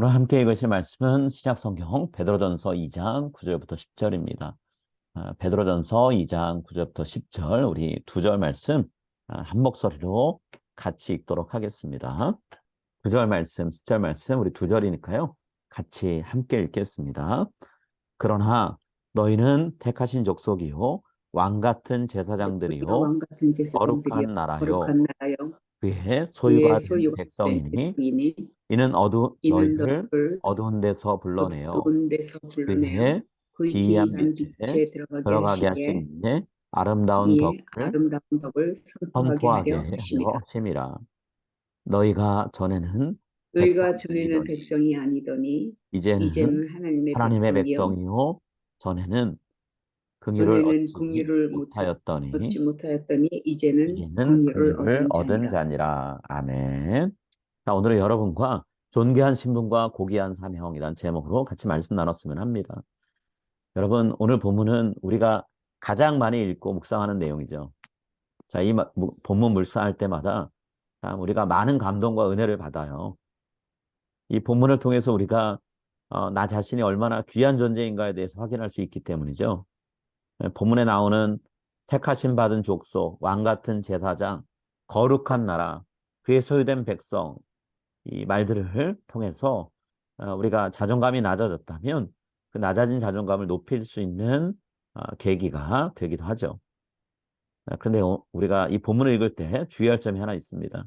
오늘 함께 읽으실 말씀은 신약성경 베드로전서 2장 9절부터 10절입니다. 아, 베드로전서 2장 9절부터 10절 우리 두 절 말씀 아, 한 목소리로 같이 읽도록 하겠습니다. 9절 말씀, 10절 말씀 우리 두 절이니까요. 같이 함께 읽겠습니다. 그러나 너희는 택하신 족속이요 왕 같은 제사장들이요 거룩한 나라요 그의 소유가 된 백성이니 백성 이는 어두 이는 너희를 너를 어두운 데서 불러내어 어두운 데서 불러내어 그의 그의 기이한 기이한 빛에 빛에 들어가게 들어가게 하시기에 이의 아름다운 이에 덕을 아름다운 덕을 선포하게 선포하게 하려. 하심이라 너희가 전에는 너희가 전에는 백성이 아니더니 이제는 이제는 하나님의, 하나님의 백성이요 백성이요 전에는 긍휼을 얻지 긍휼을 못 못하였더니 얻지 못하였더니 이제는 이제는 긍휼을 긍휼을 얻은 얻은 자니라. 자니라 아멘. 자 오늘은 여러분과 존귀한 신분과 고귀한 사명이란 제목으로 같이 말씀 나눴으면 합니다. 여러분 오늘 본문은 우리가 가장 많이 읽고 묵상하는 내용이죠. 자, 이 본문 묵상할 때마다 참 우리가 많은 감동과 은혜를 받아요. 이 본문을 통해서 우리가 어, 나 자신이 얼마나 귀한 존재인가에 대해서 확인할 수 있기 때문이죠. 예, 본문에 나오는 택하심 받은 족속, 왕 같은 제사장, 거룩한 나라, 그의 소유된 백성 이 말들을 통해서 어, 우리가 자존감이 낮아졌다면 그 낮아진 자존감을 높일 수 있는 어, 계기가 되기도 하죠. 아, 그런데 어, 우리가 이 본문을 읽을 때 주의할 점이 하나 있습니다.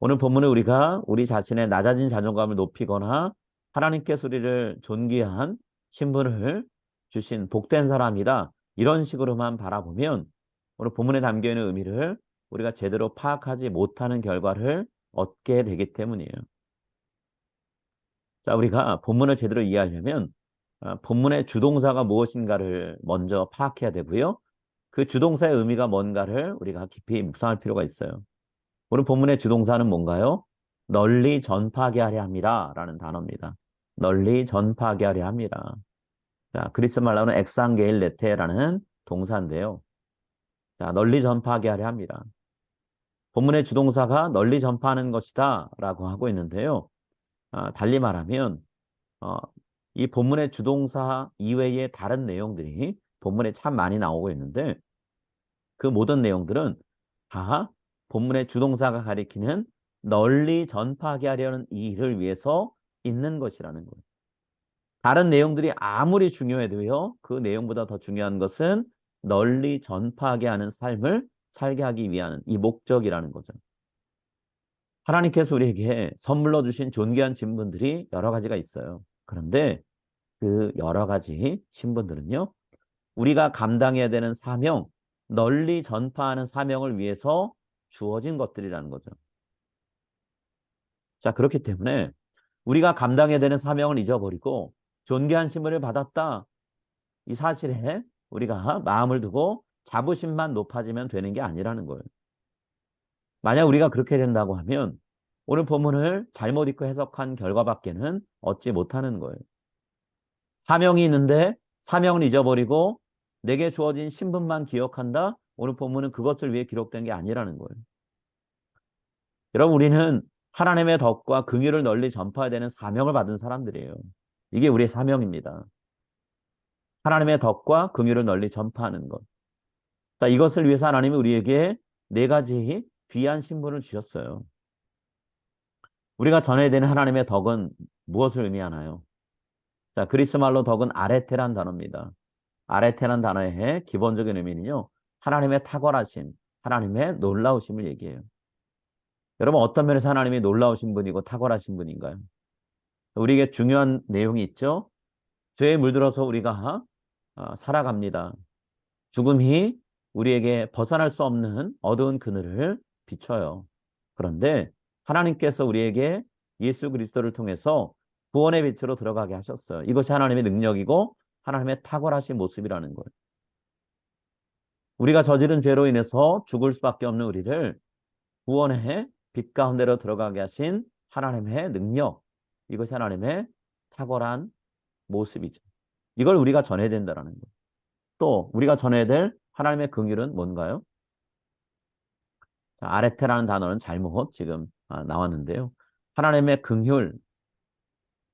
오늘 본문에 우리가 우리 자신의 낮아진 자존감을 높이거나 하나님께서 우리를 존귀한 신분을 주신 복된 사람이다. 이런 식으로만 바라보면 오늘 본문에 담겨 있는 의미를 우리가 제대로 파악하지 못하는 결과를 얻게 되기 때문이에요. 자, 우리가 본문을 제대로 이해하려면 아, 본문의 주동사가 무엇인가를 먼저 파악해야 되고요. 그 주동사의 의미가 뭔가를 우리가 깊이 묵상할 필요가 있어요. 오늘 본문의 주동사는 뭔가요? 널리 전파하게 하려 합니다. 라는 단어입니다. 널리 전파하게 하려 합니다. 자, 그리스 말로는 엑상게일 레테라는 동사인데요. 자, 널리 전파하게 하려 합니다. 본문의 주동사가 널리 전파하는 것이다 라고 하고 있는데요. 아, 달리 말하면 어, 이 본문의 주동사 이외의 다른 내용들이 본문에 참 많이 나오고 있는데 그 모든 내용들은 다 본문의 주동사가 가리키는 널리 전파하게 하려는 이 일을 위해서 있는 것이라는 거예요. 다른 내용들이 아무리 중요해도요. 그 내용보다 더 중요한 것은 널리 전파하게 하는 삶을 살게 하기 위한 이 목적이라는 거죠. 하나님께서 우리에게 선물로 주신 존귀한 신분들이 여러 가지가 있어요. 그런데 그 여러 가지 신분들은요. 우리가 감당해야 되는 사명, 널리 전파하는 사명을 위해서 주어진 것들이라는 거죠. 자, 그렇기 때문에 우리가 감당해야 되는 사명을 잊어버리고 존귀한 신분을 받았다. 이 사실에 우리가 마음을 두고 자부심만 높아지면 되는 게 아니라는 거예요. 만약 우리가 그렇게 된다고 하면 오늘 본문을 잘못 읽고 해석한 결과밖에는 얻지 못하는 거예요. 사명이 있는데 사명을 잊어버리고 내게 주어진 신분만 기억한다. 오늘 본문은 그것을 위해 기록된 게 아니라는 거예요. 여러분 우리는 하나님의 덕과 긍휼을 널리 전파해야 되는 사명을 받은 사람들이에요. 이게 우리의 사명입니다. 하나님의 덕과 긍휼을 널리 전파하는 것. 자, 이것을 위해서 하나님이 우리에게 네 가지 귀한 신분을 주셨어요. 우리가 전해야 되는 하나님의 덕은 무엇을 의미하나요? 자, 그리스 말로 덕은 아레테란 단어입니다. 아레테란 단어의 기본적인 의미는요. 하나님의 탁월하심, 하나님의 놀라우심을 얘기해요. 여러분 어떤 면에서 하나님이 놀라우신 분이고 탁월하신 분인가요? 우리에게 중요한 내용이 있죠. 죄에 물들어서 우리가 어, 살아갑니다. 죽음이 우리에게 벗어날 수 없는 어두운 그늘을 비춰요. 그런데 하나님께서 우리에게 예수 그리스도를 통해서 구원의 빛으로 들어가게 하셨어요. 이것이 하나님의 능력이고 하나님의 탁월하신 모습이라는 거예요. 우리가 저지른 죄로 인해서 죽을 수밖에 없는 우리를 구원의 빛 가운데로 들어가게 하신 하나님의 능력, 이것이 하나님의 탁월한 모습이죠. 이걸 우리가 전해야 된다는 거예요. 또 우리가 전해야 될 하나님의 긍휼은 뭔가요? 자, 아레테라는 단어는 잘못 지금 아, 나왔는데요. 하나님의 긍휼,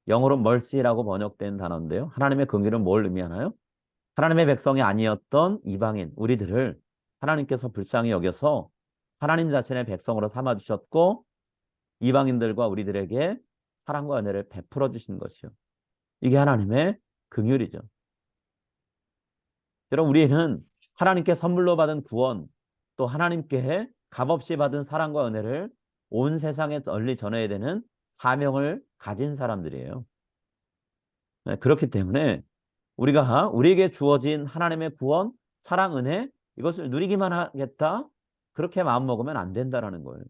영어로 mercy라고 번역된 단어인데요. 하나님의 긍휼은 뭘 의미하나요? 하나님의 백성이 아니었던 이방인 우리들을 하나님께서 불쌍히 여겨서 하나님 자신의 백성으로 삼아 주셨고 이방인들과 우리들에게 사랑과 은혜를 베풀어 주신 것이요. 이게 하나님의 긍휼이죠. 여러분 우리는 하나님께 선물로 받은 구원 또 하나님께 값없이 받은 사랑과 은혜를 온 세상에 널리 전해야 되는 사명을 가진 사람들이에요. 네, 그렇기 때문에 우리가 우리에게 주어진 하나님의 구원, 사랑, 은혜 이것을 누리기만 하겠다 그렇게 마음 먹으면 안 된다라는 거예요.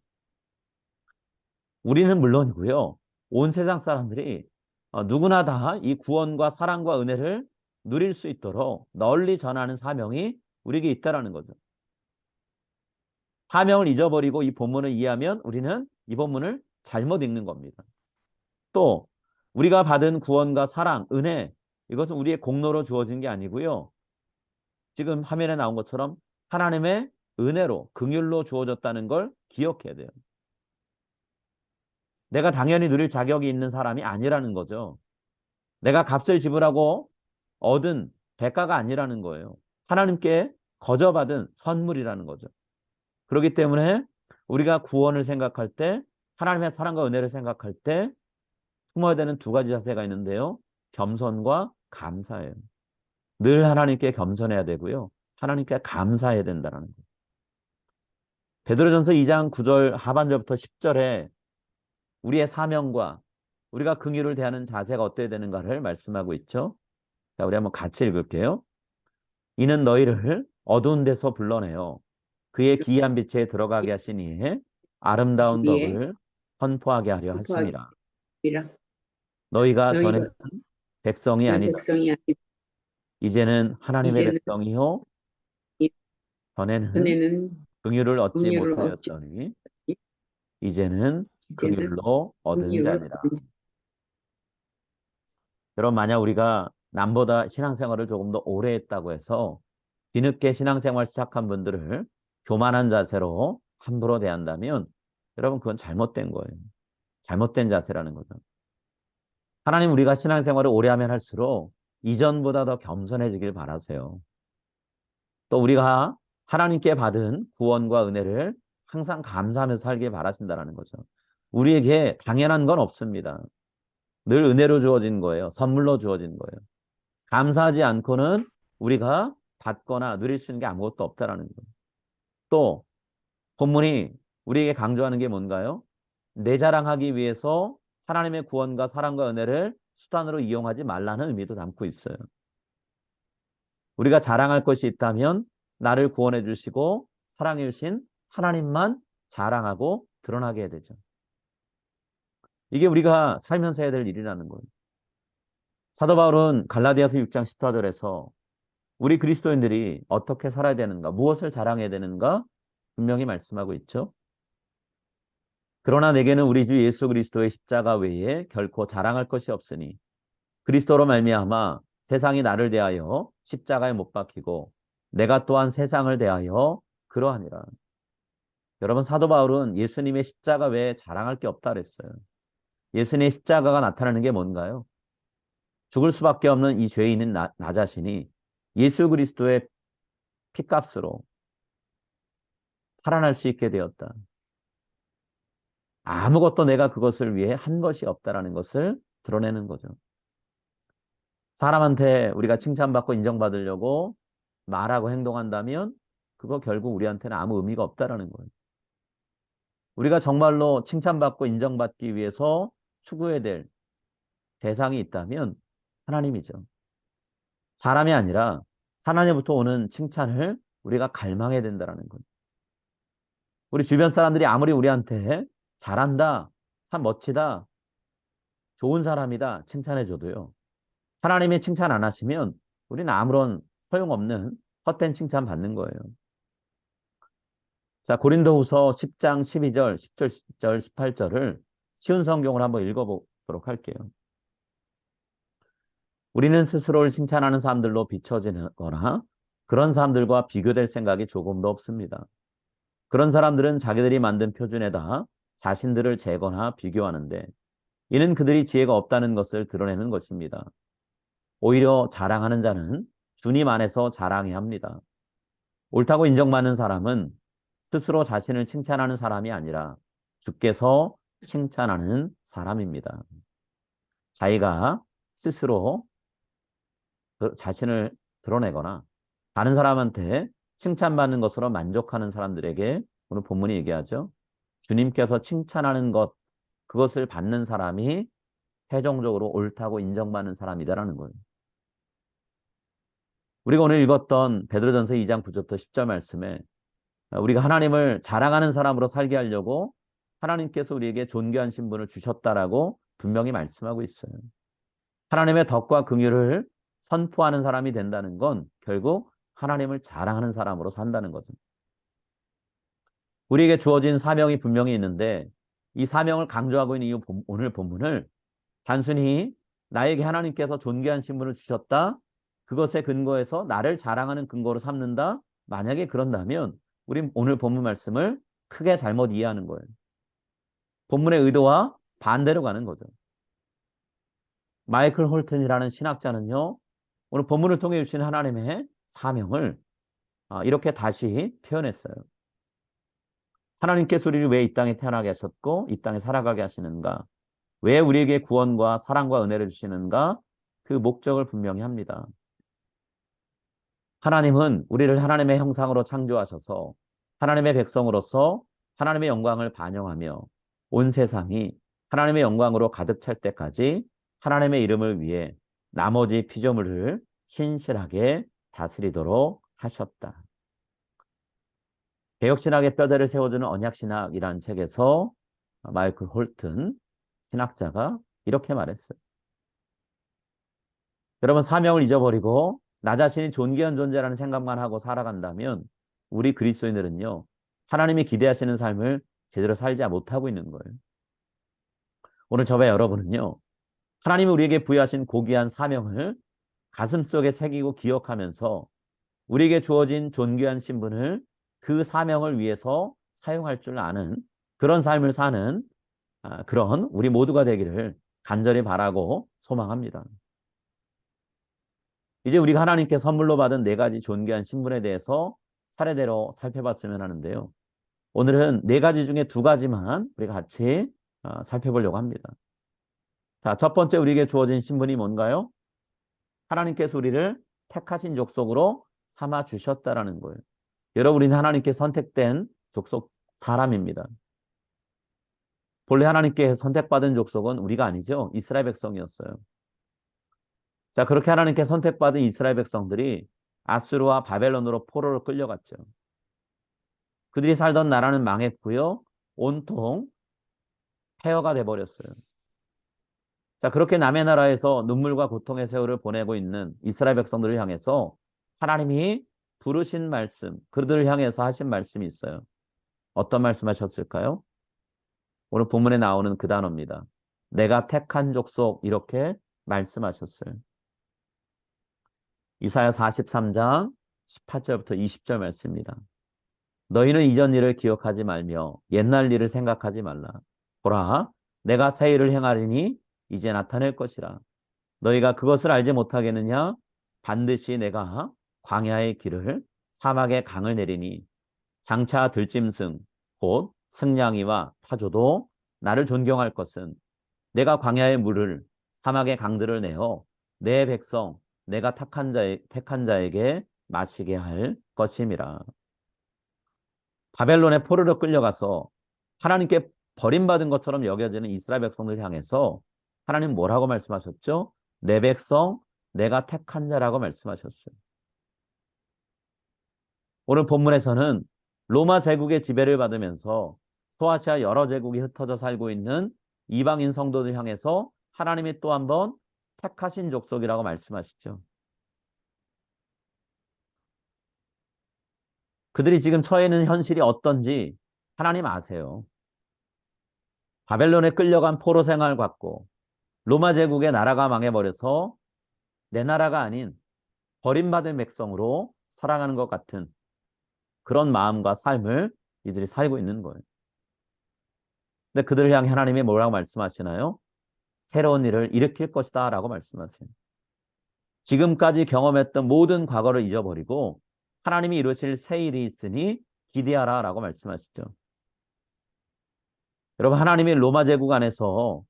우리는 물론이고요. 온 세상 사람들이 어, 누구나 다 이 구원과 사랑과 은혜를 누릴 수 있도록 널리 전하는 사명이 우리에게 있다라는 거죠. 사명을 잊어버리고 이 본문을 이해하면 우리는 이 본문을 잘못 읽는 겁니다. 또 우리가 받은 구원과 사랑, 은혜 이것은 우리의 공로로 주어진 게 아니고요. 지금 화면에 나온 것처럼 하나님의 은혜로 긍휼로 주어졌다는 걸 기억해야 돼요. 내가 당연히 누릴 자격이 있는 사람이 아니라는 거죠. 내가 값을 지불하고 얻은 대가가 아니라는 거예요. 하나님께 거저받은 선물이라는 거죠. 그렇기 때문에 우리가 구원을 생각할 때 하나님의 사랑과 은혜를 생각할 때 숨어야 되는 두 가지 자세가 있는데요. 겸손과 감사예요. 늘 하나님께 겸손해야 되고요. 하나님께 감사해야 된다는 거예요. 베드로전서 2장 9절 하반절부터 10절에 우리의 사명과 우리가 긍휼을 대하는 자세가 어때야 되는가를 말씀하고 있죠. 자, 우리 한번 같이 읽을게요. 이는 너희를 어두운 데서 불러내어 그의 기이한 빛에 들어가게 하시니 아름다운 덕을 선포하게 하려. 이라 너희가 전에 백성이 아니다. 이제는 하나님의 이제는 백성이요. 이- 전에는 긍휼을 얻지 못하였더니 이- 이제는 긍휼로 얻은 자니라. 여러분 만약 우리가 남보다 신앙생활을 조금 더 오래 했다고 해서 뒤늦게 신앙생활 시작한 분들을 교만한 자세로 함부로 대한다면 여러분 그건 잘못된 거예요. 잘못된 자세라는 거죠. 하나님 우리가 신앙생활을 오래 하면 할수록 이전보다 더 겸손해지길 바라세요. 또 우리가 하나님께 받은 구원과 은혜를 항상 감사하면서 살길 바라신다는 거죠. 우리에게 당연한 건 없습니다. 늘 은혜로 주어진 거예요. 선물로 주어진 거예요. 감사하지 않고는 우리가 받거나 누릴 수 있는 게 아무것도 없다라는 거예요. 또 본문이 우리에게 강조하는 게 뭔가요? 내 자랑하기 위해서 하나님의 구원과 사랑과 은혜를 수단으로 이용하지 말라는 의미도 담고 있어요. 우리가 자랑할 것이 있다면 나를 구원해 주시고 사랑해 주신 하나님만 자랑하고 드러나게 해야 되죠. 이게 우리가 살면서 해야 될 일이라는 거예요. 사도 바울은 갈라디아서 6장 14절에서 우리 그리스도인들이 어떻게 살아야 되는가, 무엇을 자랑해야 되는가 분명히 말씀하고 있죠. 그러나 내게는 우리 주 예수 그리스도의 십자가 외에 결코 자랑할 것이 없으니 그리스도로 말미암아 세상이 나를 대하여 십자가에 못 박히고 내가 또한 세상을 대하여 그러하니라. 여러분 사도 바울은 예수님의 십자가 외에 자랑할 게 없다 그랬어요. 예수님의 십자가가 나타나는 게 뭔가요? 죽을 수밖에 없는 이 죄인인 나, 나 자신이 예수 그리스도의 피값으로 살아날 수 있게 되었다. 아무것도 내가 그것을 위해 한 것이 없다라는 것을 드러내는 거죠. 사람한테 우리가 칭찬받고 인정받으려고 말하고 행동한다면 그거 결국 우리한테는 아무 의미가 없다라는 거예요. 우리가 정말로 칭찬받고 인정받기 위해서 추구해야 될 대상이 있다면 하나님이죠. 사람이 아니라 하나님부터 오는 칭찬을 우리가 갈망해야 된다는 거예요. 우리 주변 사람들이 아무리 우리한테 잘한다, 참 멋지다, 좋은 사람이다 칭찬해줘도요. 하나님이 칭찬 안 하시면 우리는 아무런 소용없는 헛된 칭찬 받는 거예요. 자, 고린도후서 10장 12절, 10절, 10절, 18절을 쉬운 성경으로 한번 읽어보도록 할게요. 우리는 스스로를 칭찬하는 사람들로 비춰지거나 그런 사람들과 비교될 생각이 조금도 없습니다. 그런 사람들은 자기들이 만든 표준에다 자신들을 재거나 비교하는데 이는 그들이 지혜가 없다는 것을 드러내는 것입니다. 오히려 자랑하는 자는 주님 안에서 자랑해야 합니다. 옳다고 인정받는 사람은 스스로 자신을 칭찬하는 사람이 아니라 주께서 칭찬하는 사람입니다. 자기가 스스로 그 자신을 드러내거나 다른 사람한테 칭찬받는 것으로 만족하는 사람들에게 오늘 본문이 얘기하죠. 주님께서 칭찬하는 것, 그것을 받는 사람이 최종적으로 옳다고 인정받는 사람이다라는 거예요. 우리가 오늘 읽었던 베드로전서 2장 9절부터 10절 말씀에 우리가 하나님을 자랑하는 사람으로 살게 하려고 하나님께서 우리에게 존귀한 신분을 주셨다라고 분명히 말씀하고 있어요. 하나님의 덕과 긍휼을 선포하는 사람이 된다는 건 결국 하나님을 자랑하는 사람으로 산다는 거죠. 우리에게 주어진 사명이 분명히 있는데 이 사명을 강조하고 있는 이 본- 오늘 본문을 단순히 나에게 하나님께서 존귀한 신분을 주셨다. 그것에 근거해서 나를 자랑하는 근거로 삼는다. 만약에 그런다면 우리 오늘 본문 말씀을 크게 잘못 이해하는 거예요. 본문의 의도와 반대로 가는 거죠. 마이클 홀튼이라는 신학자는요. 오늘 본문을 통해 주신 하나님의 사명을 아, 이렇게 다시 표현했어요. 하나님께서 우리를 왜 이 땅에 태어나게 하셨고 이 땅에 살아가게 하시는가? 왜 우리에게 구원과 사랑과 은혜를 주시는가? 그 목적을 분명히 합니다. 하나님은 우리를 하나님의 형상으로 창조하셔서 하나님의 백성으로서 하나님의 영광을 반영하며 온 세상이 하나님의 영광으로 가득 찰 때까지 하나님의 이름을 위해 나머지 피조물을 신실하게 다스리도록 하셨다. 개혁신학의 뼈대를 세워주는 언약신학이라는 책에서 마이클 홀튼 신학자가 이렇게 말했어요. 여러분 사명을 잊어버리고 나 자신이 존귀한 존재라는 생각만 하고 살아간다면 우리 그리스도인들은요 하나님이 기대하시는 삶을 제대로 살지 못하고 있는 거예요. 오늘 저와 여러분은요 하나님이 우리에게 부여하신 고귀한 사명을 가슴속에 새기고 기억하면서 우리에게 주어진 존귀한 신분을 그 사명을 위해서 사용할 줄 아는 그런 삶을 사는 아, 그런 우리 모두가 되기를 간절히 바라고 소망합니다. 이제 우리가 하나님께 선물로 받은 네 가지 존귀한 신분에 대해서 차례대로 살펴봤으면 하는데요. 오늘은 네 가지 중에 두 가지만 우리가 같이 어, 살펴보려고 합니다. 자, 첫 번째 우리에게 주어진 신분이 뭔가요? 하나님께서 우리를 택하신 족속으로 삼아 주셨다라는 거예요. 여러분, 우리는 하나님께 선택된 족속 사람입니다. 본래 하나님께 선택받은 족속은 우리가 아니죠. 이스라엘 백성이었어요. 자, 그렇게 하나님께 선택받은 이스라엘 백성들이 아수르와 바벨론으로 포로로 끌려갔죠. 그들이 살던 나라는 망했고요. 온통 폐허가 돼버렸어요. 자, 그렇게 남의 나라에서 눈물과 고통의 세월을 보내고 있는 이스라엘 백성들을 향해서 하나님이 부르신 말씀, 그들을 향해서 하신 말씀이 있어요. 어떤 말씀 하셨을까요? 오늘 본문에 나오는 그 단어입니다. 내가 택한 족속 이렇게 말씀하셨어요. 이사야 43장 18절부터 20절 말씀입니다. 너희는 이전 일을 기억하지 말며 옛날 일을 생각하지 말라. 보라, 내가 새 일을 행하리니 이제 나타낼 것이라. 너희가 그것을 알지 못하겠느냐? 반드시 내가 광야의 길을 사막의 강을 내리니 장차 들짐승 곧 승냥이와 타조도 나를 존경할 것은 내가 광야의 물을 사막의 강들을 내어 내 백성 내가 택한 자에 택한 자에게 마시게 할 것임이라. 바벨론의 포로로 끌려가서 하나님께 버림받은 것처럼 여겨지는 이스라엘 백성들 향해서 하나님 뭐라고 말씀하셨죠? 내 백성 내가 택한 자라고 말씀하셨어요. 오늘 본문에서는 로마 제국의 지배를 받으면서 소아시아 여러 제국이 흩어져 살고 있는 이방인 성도들 향해서 하나님이 또 한 번 택하신 족속이라고 말씀하시죠. 그들이 지금 처해 있는 현실이 어떤지 하나님 아세요. 바벨론에 끌려간 포로 생활 갖고 로마 제국의 나라가 망해버려서 내 나라가 아닌 버림받은 백성으로 살아가는 것 같은 그런 마음과 삶을 이들이 살고 있는 거예요. 근데 그들을 향해 하나님이 뭐라고 말씀하시나요? 새로운 일을 일으킬 것이다 라고 말씀하세요. 지금까지 경험했던 모든 과거를 잊어버리고 하나님이 이루실 새 일이 있으니 기대하라 라고 말씀하시죠. 여러분 하나님이 로마 제국 안에서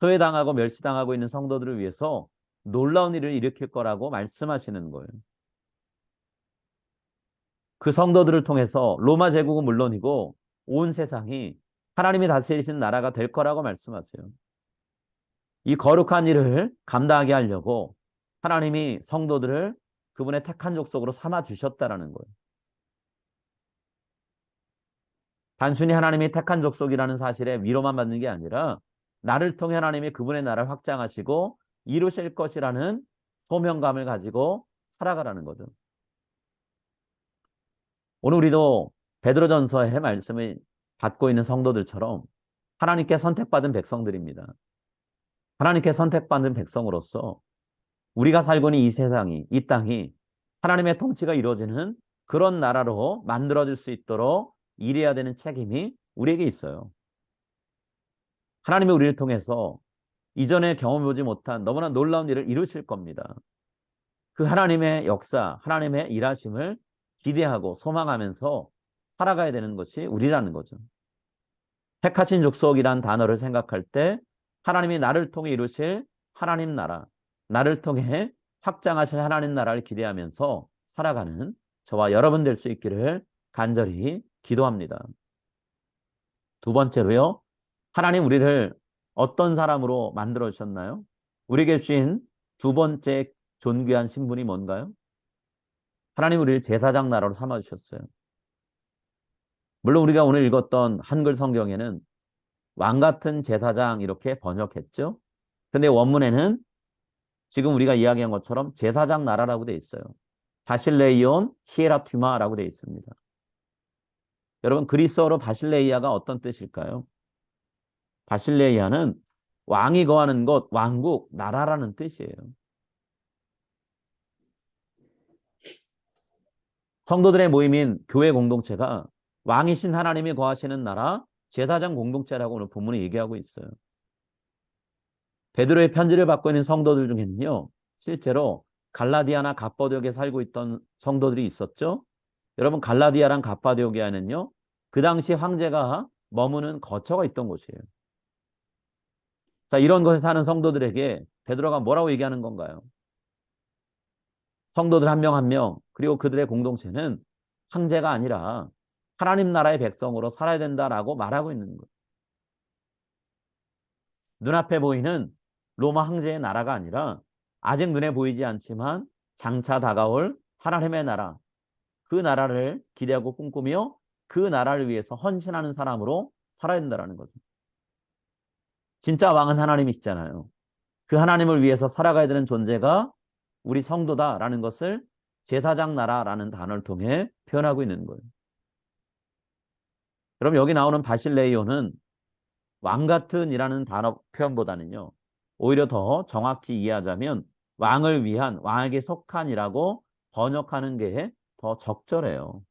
소외당하고 멸시당하고 있는 성도들을 위해서 놀라운 일을 일으킬 거라고 말씀하시는 거예요. 그 성도들을 통해서 로마 제국은 물론이고 온 세상이 하나님이 다스리신 나라가 될 거라고 말씀하세요. 이 거룩한 일을 감당하게 하려고 하나님이 성도들을 그분의 택한 족속으로 삼아 주셨다라는 거예요. 단순히 하나님이 택한 족속이라는 사실에 위로만 받는 게 아니라 나를 통해 하나님이 그분의 나라를 확장하시고 이루실 것이라는 소명감을 가지고 살아가라는 거죠. 오늘 우리도 베드로전서의 말씀을 받고 있는 성도들처럼 하나님께 선택받은 백성들입니다. 하나님께 선택받은 백성으로서 우리가 살고 있는 이 세상이, 이 땅이 하나님의 통치가 이루어지는 그런 나라로 만들어질 수 있도록 일해야 되는 책임이 우리에게 있어요. 하나님이 우리를 통해서 이전에 경험해보지 못한 너무나 놀라운 일을 이루실 겁니다. 그 하나님의 역사, 하나님의 일하심을 기대하고 소망하면서 살아가야 되는 것이 우리라는 거죠. 택하신 족속이란 단어를 생각할 때 하나님이 나를 통해 이루실 하나님 나라, 나를 통해 확장하실 하나님 나라를 기대하면서 살아가는 저와 여러분 될 수 있기를 간절히 기도합니다. 두 번째로요. 하나님 우리를 어떤 사람으로 만들어 주셨나요? 우리에게 주신 두 번째 존귀한 신분이 뭔가요? 하나님 우리를 제사장 나라로 삼아 주셨어요. 물론 우리가 오늘 읽었던 한글 성경에는 왕 같은 제사장 이렇게 번역했죠. 근데 원문에는 지금 우리가 이야기한 것처럼 제사장 나라라고 돼 있어요. 바실레이온 히에라튜마라고 돼 있습니다. 여러분 그리스어로 바실레이아가 어떤 뜻일까요? 바실레이아는 왕이 거하는 곳, 왕국, 나라라는 뜻이에요. 성도들의 모임인 교회 공동체가 왕이신 하나님이 거하시는 나라, 제사장 공동체라고 오늘 본문이 얘기하고 있어요. 베드로의 편지를 받고 있는 성도들 중에는요, 실제로 갈라디아나 갑바도에 살고 있던 성도들이 있었죠. 여러분 갈라디아랑 갑바도기아는요, 그 당시 황제가 머무는 거처가 있던 곳이에요. 자, 이런 곳에 사는 성도들에게 베드로가 뭐라고 얘기하는 건가요? 성도들 한명 한 명, 그리고 그들의 공동체는 황제가 아니라 하나님 나라의 백성으로 살아야 된다라고 말하고 있는 거예요. 눈앞에 보이는 로마 황제의 나라가 아니라 아직 눈에 보이지 않지만 장차 다가올 하나님의 나라, 그 나라를 기대하고 꿈꾸며 그 나라를 위해서 헌신하는 사람으로 살아야 된다는 거죠. 진짜 왕은 하나님이시잖아요. 그 하나님을 위해서 살아가야 되는 존재가 우리 성도다라는 것을 제사장 나라라는 단어를 통해 표현하고 있는 거예요. 그럼 여기 나오는 바실레이오는 왕 같은이라는 단어 표현보다는요. 오히려 더 정확히 이해하자면 왕을 위한 왕에게 속한이라고 번역하는 게 더 적절해요.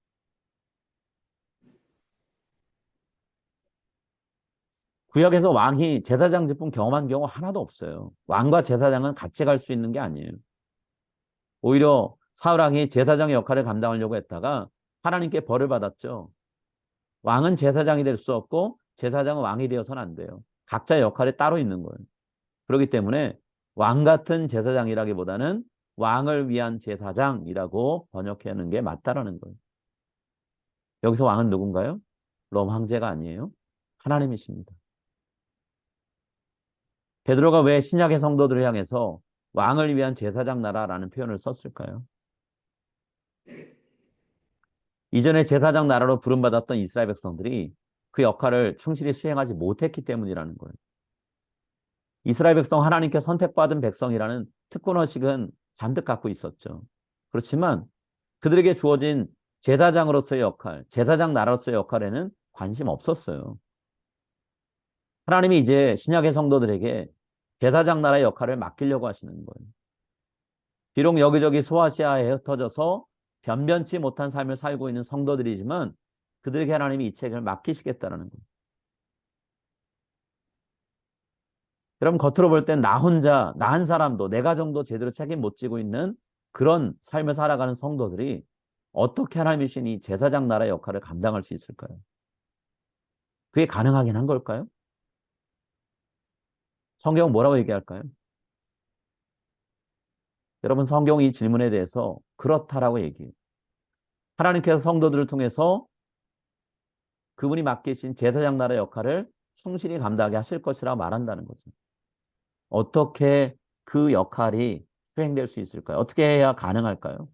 구역에서 왕이 제사장 직분 경험한 경우 하나도 없어요. 왕과 제사장은 같이 갈 수 있는 게 아니에요. 오히려 사울왕이 제사장의 역할을 감당하려고 했다가 하나님께 벌을 받았죠. 왕은 제사장이 될 수 없고 제사장은 왕이 되어서는 안 돼요. 각자의 역할이 따로 있는 거예요. 그렇기 때문에 왕 같은 제사장이라기보다는 왕을 위한 제사장이라고 번역하는 게 맞다라는 거예요. 여기서 왕은 누군가요? 롬 황제가 아니에요. 하나님이십니다. 베드로가 왜 신약의 성도들을 향해서 왕을 위한 제사장 나라라는 표현을 썼을까요? 이전에 제사장 나라로 부름받았던 이스라엘 백성들이 그 역할을 충실히 수행하지 못했기 때문이라는 거예요. 이스라엘 백성 하나님께 선택받은 백성이라는 특권 의식은 잔뜩 갖고 있었죠. 그렇지만 그들에게 주어진 제사장으로서의 역할, 제사장 나라로서의 역할에는 관심 없었어요. 하나님이 이제 신약의 성도들에게 제사장 나라의 역할을 맡기려고 하시는 거예요. 비록 여기저기 소아시아에 흩어져서 변변치 못한 삶을 살고 있는 성도들이지만 그들에게 하나님이 이 책을 맡기시겠다는 거예요. 여러분 겉으로 볼 땐 나 혼자 나 한 사람도 내 가정도 제대로 책임 못 지고 있는 그런 삶을 살아가는 성도들이 어떻게 하나님의 신이 제사장 나라의 역할을 감당할 수 있을까요? 그게 가능하긴 한 걸까요? 성경은 뭐라고 얘기할까요? 여러분 성경 이 질문에 대해서 그렇다라고 얘기해요. 하나님께서 성도들을 통해서 그분이 맡기신 제사장 나라 역할을 충실히 감당하게 하실 것이라 말한다는 거죠. 어떻게 그 역할이 수행될 수 있을까요? 어떻게 해야 가능할까요?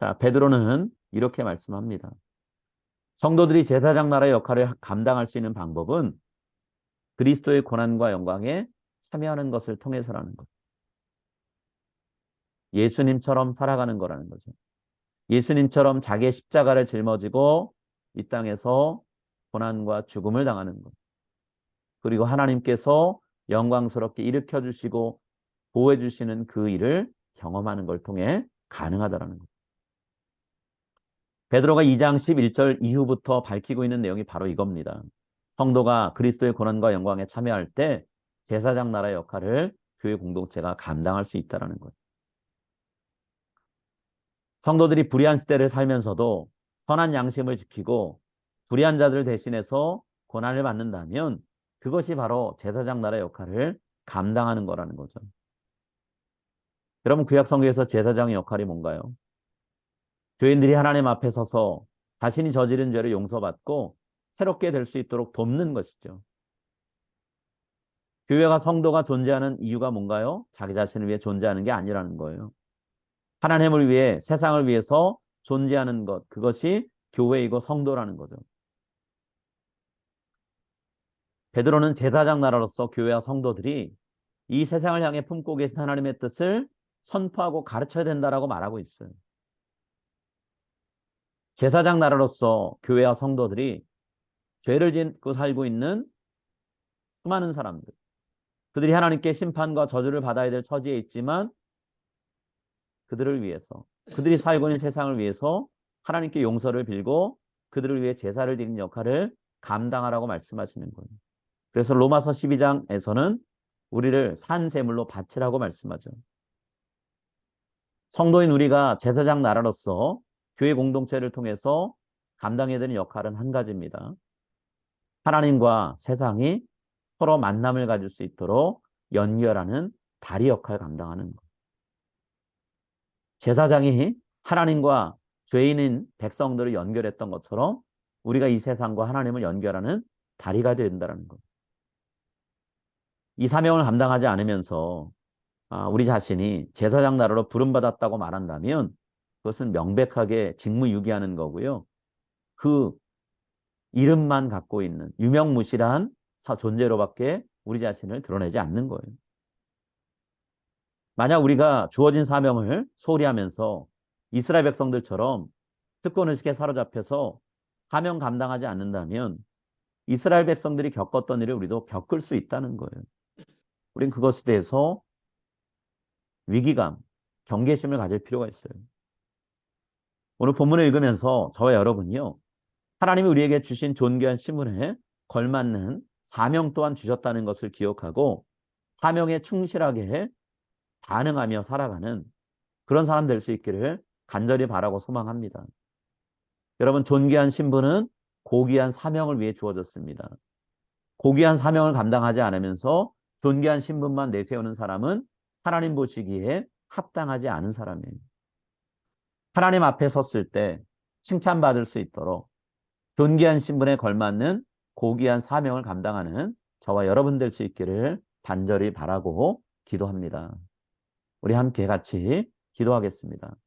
자, 베드로는 이렇게 말씀합니다. 성도들이 제사장 나라의 역할을 감당할 수 있는 방법은 그리스도의 고난과 영광에 참여하는 것을 통해서라는 것. 예수님처럼 살아가는 거라는 거죠. 예수님처럼 자기의 십자가를 짊어지고 이 땅에서 고난과 죽음을 당하는 것. 그리고 하나님께서 영광스럽게 일으켜 주시고 보호해 주시는 그 일을 경험하는 걸 통해 가능하다라는 것. 베드로가 2장 11절 이후부터 밝히고 있는 내용이 바로 이겁니다. 성도가 그리스도의 고난과 영광에 참여할 때 제사장 나라의 역할을 교회 공동체가 감당할 수 있다라는 것. 성도들이 불의한 시대를 살면서도 선한 양심을 지키고 불의한 자들 대신해서 고난을 받는다면 그것이 바로 제사장 나라의 역할을 감당하는 거라는 거죠. 여러분 구약 성경에서 제사장의 역할이 뭔가요? 교인들이 하나님 앞에 서서 자신이 저지른 죄를 용서받고 새롭게 될 수 있도록 돕는 것이죠. 교회가 성도가 존재하는 이유가 뭔가요? 자기 자신을 위해 존재하는 게 아니라는 거예요. 하나님을 위해 세상을 위해서 존재하는 것 그것이 교회이고 성도라는 거죠. 베드로는 제사장 나라로서 교회와 성도들이 이 세상을 향해 품고 계신 하나님의 뜻을 선포하고 가르쳐야 된다라고 말하고 있어요. 제사장 나라로서 교회와 성도들이 죄를 짓고 살고 있는 수많은 사람들. 그들이 하나님께 심판과 저주를 받아야 될 처지에 있지만 그들을 위해서 그들이 살고 있는 세상을 위해서 하나님께 용서를 빌고 그들을 위해 제사를 드리는 역할을 감당하라고 말씀하시는 거예요. 그래서 로마서 12장에서는 우리를 산 제물로 바치라고 말씀하죠. 성도인 우리가 제사장 나라로서 교회 공동체를 통해서 감당해야 되는 역할은 한 가지입니다. 하나님과 세상이 서로 만남을 가질 수 있도록 연결하는 다리 역할 감당하는 것. 제사장이 하나님과 죄인인 백성들을 연결했던 것처럼 우리가 이 세상과 하나님을 연결하는 다리가 된다는 것. 이 사명을 감당하지 않으면서 아, 우리 자신이 제사장 나라로 부름받았다고 말한다면 그것은 명백하게 직무유기하는 거고요. 그 이름만 갖고 있는 유명무실한 존재로밖에 우리 자신을 드러내지 않는 거예요. 만약 우리가 주어진 사명을 소홀히 하면서 이스라엘 백성들처럼 특권의식에 사로잡혀서 사명 감당하지 않는다면 이스라엘 백성들이 겪었던 일을 우리도 겪을 수 있다는 거예요. 우린 그것에 대해서 위기감, 경계심을 가질 필요가 있어요. 오늘 본문을 읽으면서 저와 여러분이요. 하나님이 우리에게 주신 존귀한 신분에 걸맞는 사명 또한 주셨다는 것을 기억하고 사명에 충실하게 반응하며 살아가는 그런 사람 될 수 있기를 간절히 바라고 소망합니다. 여러분 존귀한 신분은 고귀한 사명을 위해 주어졌습니다. 고귀한 사명을 감당하지 않으면서 존귀한 신분만 내세우는 사람은 하나님 보시기에 합당하지 않은 사람이에요. 하나님 앞에 섰을 때 칭찬받을 수 있도록 존귀한 신분에 걸맞는 고귀한 사명을 감당하는 저와 여러분 될수 있기를 간절히 바라고 기도합니다. 우리 함께 같이 기도하겠습니다.